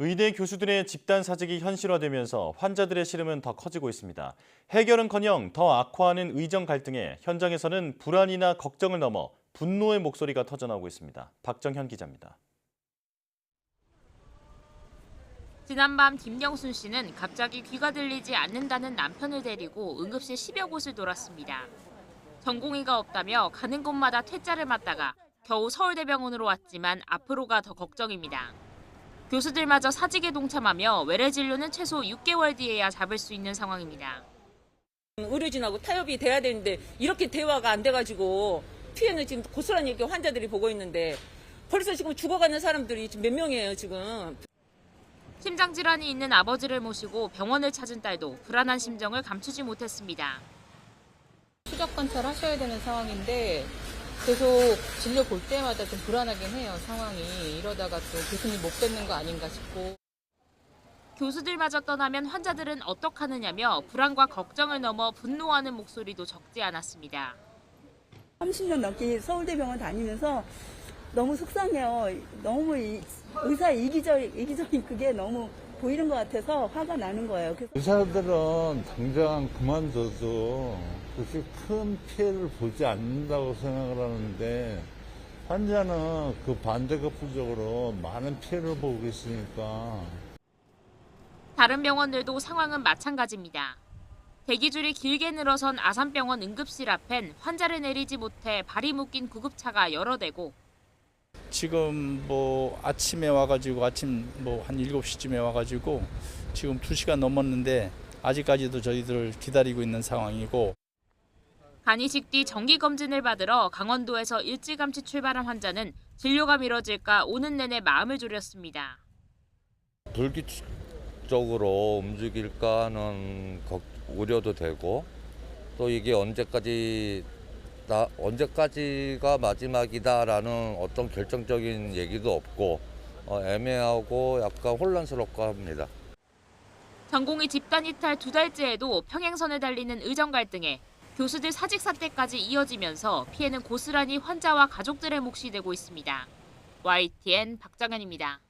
의대 교수들의 집단 사직이 현실화되면서 환자들의 시름은 더 커지고 있습니다. 해결은커녕 더 악화하는 의정 갈등에 현장에서는 불안이나 걱정을 넘어 분노의 목소리가 터져나오고 있습니다. 박정현 기자입니다. 지난밤 김영순 씨는 갑자기 귀가 들리지 않는다는 남편을 데리고 응급실 10여 곳을 돌았습니다. 전공의가 없다며 가는 곳마다 퇴짜를 맞다가 겨우 서울대병원으로 왔지만 앞으로가 더 걱정입니다. 교수들마저 사직에 동참하며 외래 진료는 최소 6개월 뒤에야 잡을 수 있는 상황입니다. 의료진하고 타협이 돼야 되는데 이렇게 대화가 안 돼가지고 피해는 지금 고스란히 이렇게 환자들이 보고 있는데 벌써 지금 죽어가는 사람들이 지금 몇 명이에요 지금 심장 질환이 있는 아버지를 모시고 병원을 찾은 딸도 불안한 심정을 감추지 못했습니다. 추적 관찰하셔야 되는 상황인데 계속 진료 볼 때마다 좀 불안하긴 해요 상황이 이러다가 또 교수님 못 뵙는 거 아닌가 싶고 교수들마저 떠나면 환자들은 어떡하느냐며 불안과 걱정을 넘어 분노하는 목소리도 적지 않았습니다. 30년 넘게 서울대병원 다니면서 너무 속상해요. 너무 이- 의사 이기적, 이기적인 그게 너무 보이는 것 같아서 화가 나는 거예요. 그래서 의사들은 당장 그만둬도 그렇게 큰 피해를 보지 않는다고 생각을 하는데 환자는 그 반대급부적으로 많은 피해를 보고 있으니까 다른 병원들도 상황은 마찬가지입니다. 대기줄이 길게 늘어선 아산병원 응급실 앞엔 환자를 내리지 못해 발이 묶인 구급차가 여러 대고 지금 뭐 아침에 와가지고 아침 뭐 한 7시쯤에 와가지고 지금 2시간 넘었는데 아직까지도 저희들을 기다리고 있는 상황이고 간이식 뒤 정기 검진을 받으러 강원도에서 일찌감치 출발한 환자는 진료가 미뤄질까 오는 내내 마음을 졸였습니다. 불규칙적으로 움직일까 하는 걱- 우려도 되고 또 이게 언제까지 나 언제까지가 마지막이다라는 어떤 결정적인 얘기도 없고 어, 애매하고 약간 혼란스럽고 합니다. 전공의 집단 이탈 두 달째에도 평행선을 달리는 의정 갈등에 교수들 사직 사태까지 이어지면서 피해는 고스란히 환자와 가족들의 몫이 되고 있습니다. YTN 박정현입니다.